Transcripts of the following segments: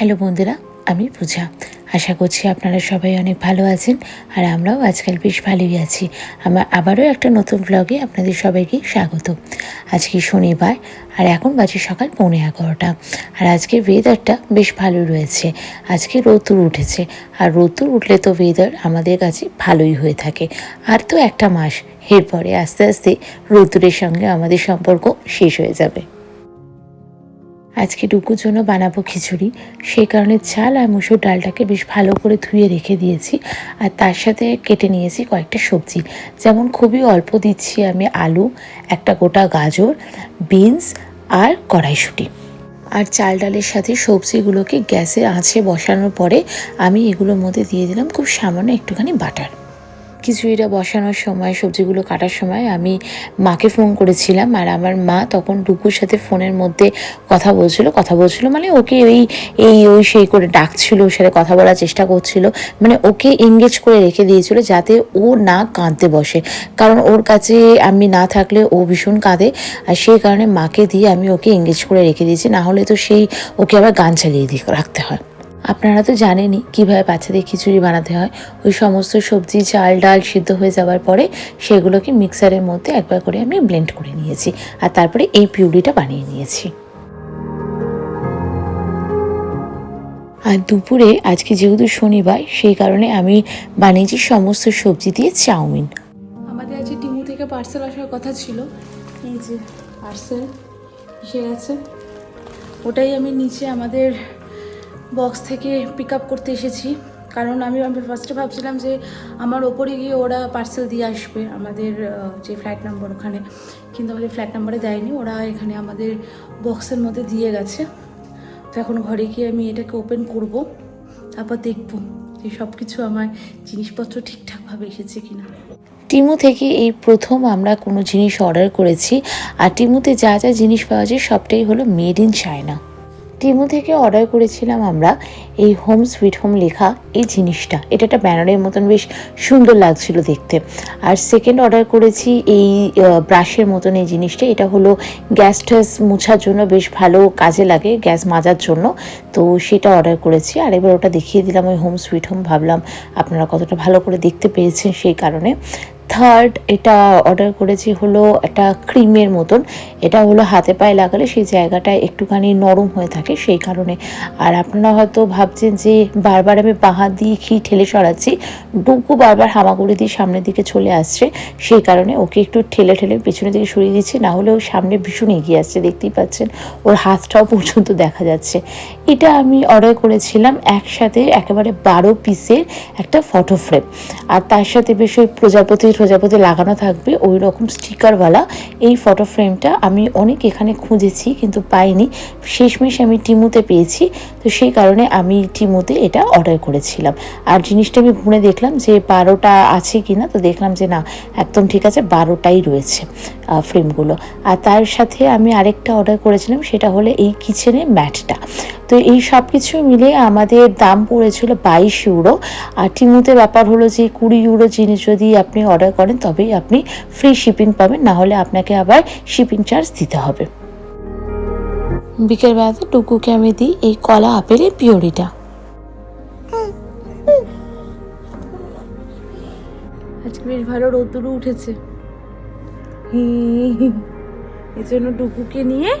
Hello বন্ধুরা, আমি পূজা। আশা করছি আপনারা সবাই অনেক ভালো আছেন আর আমরাও আজকাল বেশ ভালোই আছি। আমার আবারও একটা নতুন ব্লগে আপনাদের সবাইকে স্বাগত। আজকে শনিবার আর এখন বাজে সকাল পৌনে এগারোটা। আর আজকে ওয়েদারটা বেশ ভালো রয়েছে। আজকে রোদ্দুর উঠেছে। আর রোদ্দুর উঠলে তো ওয়েদার আমাদের কাছে ভালোই হয়ে থাকে। আর তো একটা মাস, এরপরে আস্তে আস্তে রোদ্দুরের সঙ্গে আমাদের সম্পর্ক শেষ হয়ে যাবে। আজকে ডুকুর জন্য বানাবো খিচুড়ি। সেই কারণে চাল আর মুসুর ডালটাকে বেশ ভালো করে ধুয়ে রেখে দিয়েছি আর তার সাথে কেটে নিয়েছি কয়েকটা সবজি। যেমন খুবই অল্প দিচ্ছি আমি আলু, একটা গোটা গাজর, বিনস আর কড়াইশুঁটি। আর চাল ডালের সাথে সবজিগুলোকে গ্যাসে আঁচে বসানোর পরে আমি এগুলোর মধ্যে দিয়ে দিলাম খুব সামান্য একটুখানি বাটার। খিচুড়িটা বসানোর সময়, সবজিগুলো কাটার সময় আমি মাকে ফোন করেছিলাম আর আমার মা তখন ডুকুর সাথে ফোনের মধ্যে কথা বলছিল। কথা বলছিল মানে ওকে ওই, এই, ওই, সেই করে ডাকছিল, ওর সাথে কথা বলার চেষ্টা করছিল। মানে ওকে এঙ্গেজ করে রেখে দিয়েছিল যাতে ও না কাঁদতে বসে। কারণ ওর কাছে আমি না থাকলে ও ভীষণ কাঁদে আর সেই কারণে মাকে দিয়ে আমি ওকে এঙ্গেজ করে রেখে দিয়েছি। না হলে তো সেই ওকে আবার গান চালিয়ে দিয়ে রাখতে হয়। আপনারা তো জানেনই কীভাবে বাচ্চাদের খিচুড়ি বানাতে হয়। ওই সমস্ত সবজি, চাল, ডাল সিদ্ধ হয়ে যাওয়ার পরে সেগুলোকে মিক্সারের মধ্যে একবার করে আমি ব্লেন্ড করে নিয়েছি আর তারপরে এই পিউরিটা বানিয়ে নিয়েছি। আর দুপুরে, আজকে যেহেতু শনিবার, সেই কারণে আমি বানিয়েছি সমস্ত সবজি দিয়ে চাউমিন। আমাদের আজকে টিমু থেকে পার্সেল আসার কথা ছিল। এই যে পার্সেল এসে গেছে ওটাই আমি নিচে আমাদের বক্স থেকে পিক আপ করতে এসেছি। কারণ আমি আমি ফার্স্টে ভাবছিলাম যে আমার ওপরে গিয়ে ওরা পার্সেল দিয়ে আসবে আমাদের যে ফ্ল্যাট নাম্বার ওখানে। কিন্তু আমাদের ফ্ল্যাট নাম্বারে দেয়নি। ওরা এখানে আমাদের বক্সের মধ্যে দিয়ে গেছে। তো এখন ঘরে গিয়ে আমি এটাকে ওপেন করব, তারপর দেখব যে সব কিছু আমার জিনিসপত্র ঠিকঠাকভাবে এসেছে কিনা। টিমু থেকে এই প্রথম আমরা কোনো জিনিস অর্ডার করেছি। আর টিমুতে যা যা জিনিস পাওয়া যায়, সবটাই হলো মেড ইন চায়না টিমু থেকে অর্ডার করেছিলাম আমরা এই হোম সুইট হোম লেখা এই জিনিসটা। এটা একটা ব্যানারের মতন বেশ সুন্দর লাগছিল দেখতে। আর সেকেন্ড অর্ডার করেছি এই ব্রাশের মতন এই জিনিসটা। এটা হলো গ্যাস ট্যাস মোছার জন্য বেশ ভালো কাজে লাগে গ্যাস মাজার জন্য। তো সেটা অর্ডার করেছি। আর এবার ওটা দেখিয়ে দিলাম, ওই হোম সুইট হোম ভাবলাম আপনারা কতটা ভালো করে দেখতে পেয়েছেন সেই কারণে। থার্ড এটা অর্ডার করেছি হলো একটা ক্রিমের মতন। এটা হলো হাতে পায়ে লাগালে সেই জায়গাটা একটুখানি নরম হয়ে থাকে সেই কারণে। আর আপনারা হয়তো ভাবছেন যে বারবার আমি বাহাত দিয়ে ঘি ঠেলে সরাচ্ছি, ডুকু বারবার হামাগুড়ি দিয়ে সামনের দিকে চলে আসছে, সেই কারণে ওকে একটু ঠেলে ঠেলে পেছনের দিকে সরিয়ে দিচ্ছি, না হলে ও সামনে ভীষণ এগিয়ে আসছে, দেখতেই পাচ্ছেন ওর হাতটাও পর্যন্ত দেখা যাচ্ছে। এটা আমি অর্ডার করেছিলাম একসাথে একেবারে বারো পিসের একটা ফটো ফ্রেম আর তার সাথে বেশ ওই প্রজাপতি প্রজাপতি লাগানো থাকবে, ওই রকম স্টিকারওয়ালা। এই ফটো ফ্রেমটা আমি অনেক এখানে খুঁজেছি, কিন্তু পাইনি। শেষমেশ আমি টিমুতে পেয়েছি, তো সেই কারণে আমি টিমুতে এটা অর্ডার করেছিলাম। আর জিনিসটা আমি ঘুরে দেখলাম যে বারোটা আছে কি না তো দেখলাম যে না, একদম ঠিক আছে, বারোটাই রয়েছে। ফ্রেমগুলো আর তার সাথে আমি আরেকটা অর্ডার করেছিলাম, সেটা হলো এই কিচেনের ম্যাটটা। তো এই সব কিছু মিলে আমাদের দাম পড়েছিল বাইশ ইউরো আর টিমুতে ব্যাপার হলো যে কুড়ি ইউরো জিনিস যদি আপনি অর্ডার করেন, তবেই আপনি ফ্রি শিপিং পাবেন। না হলে আপনাকে আবার শিপিং চার্জ দিতে হবে। বিকেলবেলাতে টুকুকে আমি দিই এই কলা আপেলের পিওরিটা। আজকে বেশ ভালো রোদ্দুরও উঠেছে। এই জন্য টুকুকে নিয়ে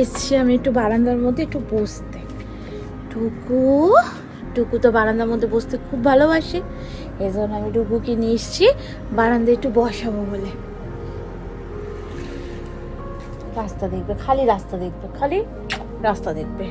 এসছি আমি একটু বারান্দার মধ্যে একটু বসতে। টুকু টুকু তো বারান্দার মধ্যে বসতে খুব ভালোবাসে। এই জন্য আমি টুকুকে নিয়ে এসছি বারান্দায় একটু বসাবো বলে। রাস্তা দেখবে, খালি রাস্তা দেখবে, খালি রাস্তা দেখবে।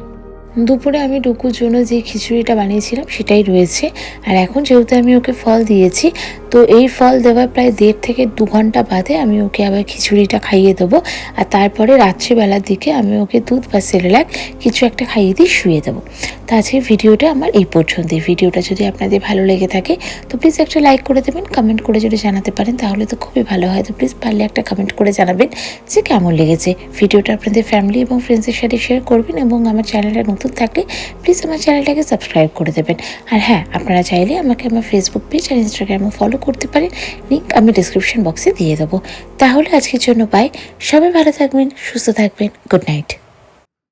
দুপুরে আমি ডুকুর জন্য যে খিচুড়িটা বানিয়েছিলাম সেটাই রয়েছে। আর এখন যেহেতু আমি ওকে ফল দিয়েছি তো এই ফল দেওয়ার প্রায় দেড় থেকে দু ঘণ্টা বাদে আমি ওকে আবার খিচুড়িটা খাইয়ে দেবো। আর তারপরে রাত্রিবেলার দিকে আমি ওকে দুধ বা সেরেলাক কিছু একটা খাইয়ে দিয়ে শুয়ে দেবো। তো আজকে ভিডিওটা আমার এই পর্যন্তই। ভিডিওটা যদি আপনাদের ভালো লেগে থাকে, তো প্লিজ একটা লাইক করে দেবেন কমেন্ট করে যদি জানাতে পারেন, তাহলে তো খুবই ভালো হয়। তো প্লিজ পারলে একটা কমেন্ট করে জানাবেন যে কেমন লেগেছে। ভিডিওটা আপনাদের ফ্যামিলি এবং ফ্রেন্ডসের সাথে শেয়ার করবেন এবং আমার চ্যানেলটা নতুন থাকলে প্লিজ আমার চ্যানেলটাকে সাবস্ক্রাইব করে দেবেন। আর হ্যাঁ আপনারা চাইলে আমাকে আমার ফেসবুক পেজ আর ইনস্টাগ্রামও ফলো করতে পারেন লিঙ্ক আমি ডিসক্রিপশন বক্সে দিয়ে দেবো। তাহলে আজকের জন্য বাই সবাই ভালো থাকবেন, সুস্থ থাকবেন গুড নাইট